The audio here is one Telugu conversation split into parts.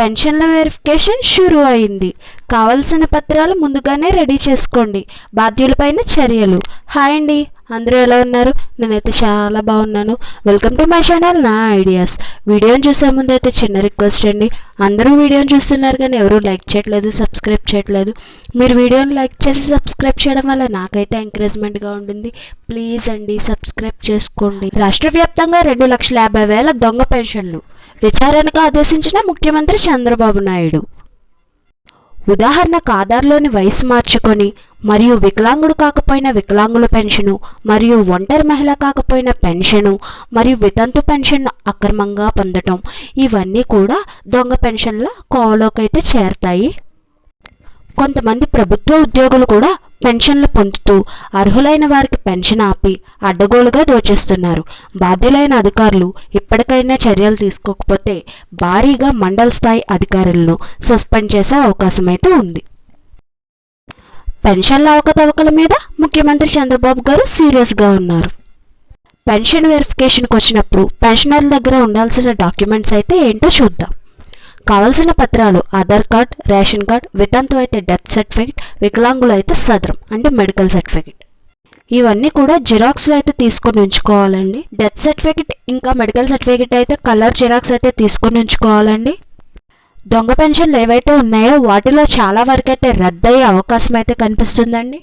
పెన్షన్ల వెరిఫికేషన్ షురు అయింది. కావలసిన పత్రాలు ముందుగానే రెడీ చేసుకోండి. బాధ్యులపైన చర్యలు. హాయ్ అండి. అందరూ ఎలా ఉన్నారు? నేనైతే చాలా బాగున్నాను. వెల్కమ్ టు మై ఛానల్ నా ఐడియాస్. వీడియోని చూసే ముందు అయితే చిన్న రిక్వెస్ట్ అండి. అందరూ వీడియోని చూస్తున్నారు కానీ ఎవరూ లైక్ చేయట్లేదు సబ్స్క్రైబ్ చేయట్లేదు. మీరు వీడియోని లైక్ చేసి సబ్స్క్రైబ్ చేయడం వల్ల నాకైతే ఎంకరేజ్మెంట్గా ఉంటుంది. ప్లీజ్ అండి సబ్స్క్రైబ్ చేసుకోండి. రాష్ట్ర వ్యాప్తంగా రెండు లక్షల యాభై వేల దొంగ పెన్షన్లు. విచారణకు ఆదేశించిన ముఖ్యమంత్రి చంద్రబాబు నాయుడు. ఉదాహరణకు ఆధార్లోని వయసు మార్చుకొని మరియు వికలాంగుడు కాకపోయిన వికలాంగుల పెన్షను మరియు ఒంటరి మహిళ కాకపోయిన పెన్షను మరియు వితంతు పెన్షన్ అక్రమంగా పొందటం ఇవన్నీ కూడా దొంగ పెన్షన్ల కోవలోకి అయితే చేరతాయి. కొంతమంది ప్రభుత్వ ఉద్యోగులు కూడా పెన్షన్లు పొందుతూ అర్హులైన వారికి పెన్షన్ ఆపి అడ్డగోలుగా దోచేస్తున్నారు. బాధ్యులైన అధికారులు ఇప్పటికైనా చర్యలు తీసుకోకపోతే భారీగా మండల స్థాయి అధికారులను సస్పెండ్ చేసే అవకాశం అయితే ఉంది. పెన్షన్ల అవకతవకల మీద ముఖ్యమంత్రి చంద్రబాబు గారు సీరియస్గా ఉన్నారు. పెన్షన్ వెరిఫికేషన్కి వచ్చినప్పుడు పెన్షనర్ల దగ్గర ఉండాల్సిన డాక్యుమెంట్స్ అయితే ఏంటో చూద్దాం. కావలసిన పత్రాలు ఆధార్ కార్డ్ రేషన్ కార్డ్ వితంతు అయితే డెత్ సర్టిఫికేట్ వికలాంగులు అయితే సదరం అంటే మెడికల్ సర్టిఫికేట్. ఇవన్నీ కూడా జిరాక్స్లు అయితే తీసుకొని ఉంచుకోవాలండి. డెత్ సర్టిఫికేట్ ఇంకా మెడికల్ సర్టిఫికేట్ అయితే కలర్ జిరాక్స్ అయితే తీసుకొని ఉంచుకోవాలండి. దొంగ పెన్షన్లు ఏవైతే ఉన్నాయో వాటిలో చాలా వరకు అయితే రద్దయ్యే అవకాశం అయితే కనిపిస్తుందండి.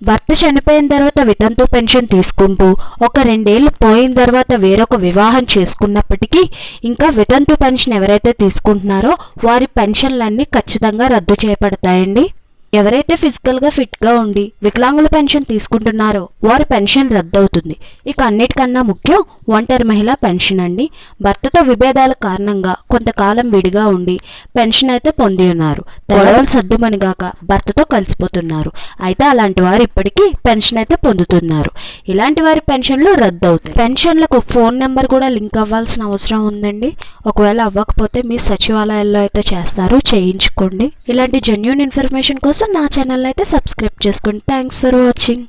భర్త చనిపోయిన తర్వాత వితంతు పెన్షన్ తీసుకుంటూ ఒక రెండేళ్ళు పోయిన తర్వాత వేరొక వివాహం చేసుకున్నప్పటికీ ఇంకా వితంతు పెన్షన్ ఎవరైతే తీసుకుంటున్నారో వారి పెన్షన్లన్నీ ఖచ్చితంగా రద్దు చేయబడతాయండి ఎవరైతే ఫిజికల్గా ఫిట్గా ఉండి వికలాంగుల పెన్షన్ తీసుకుంటున్నారో వారి పెన్షన్ రద్దవుతుంది. ఇక అన్నిటికన్నా ముఖ్యం ఒంటరి మహిళ పెన్షన్ అండి. భర్తతో విభేదాల కారణంగా కొంతకాలం విడిగా ఉండి పెన్షన్ అయితే పొంది ఉన్నారు. గొడవలు సర్దుమనిగాక భర్తతో కలిసిపోతున్నారు. అయితే అలాంటి వారు ఇప్పటికీ పెన్షన్ అయితే పొందుతున్నారు. ఇలాంటి వారి పెన్షన్లు రద్దవుతాయి. పెన్షన్లకు ఫోన్ నెంబర్ కూడా లింక్ అవ్వాల్సిన అవసరం ఉందండి. ఒకవేళ అవ్వకపోతే మీ సచివాలయాల్లో అయితే చేస్తారు. చేయించుకోండి. ఇలాంటి జెన్యున్ ఇన్ఫర్మేషన్ కోసం కోసం నా ఛానల్ అయితే సబ్స్క్రైబ్ చేసుకోండి. Thanks for watching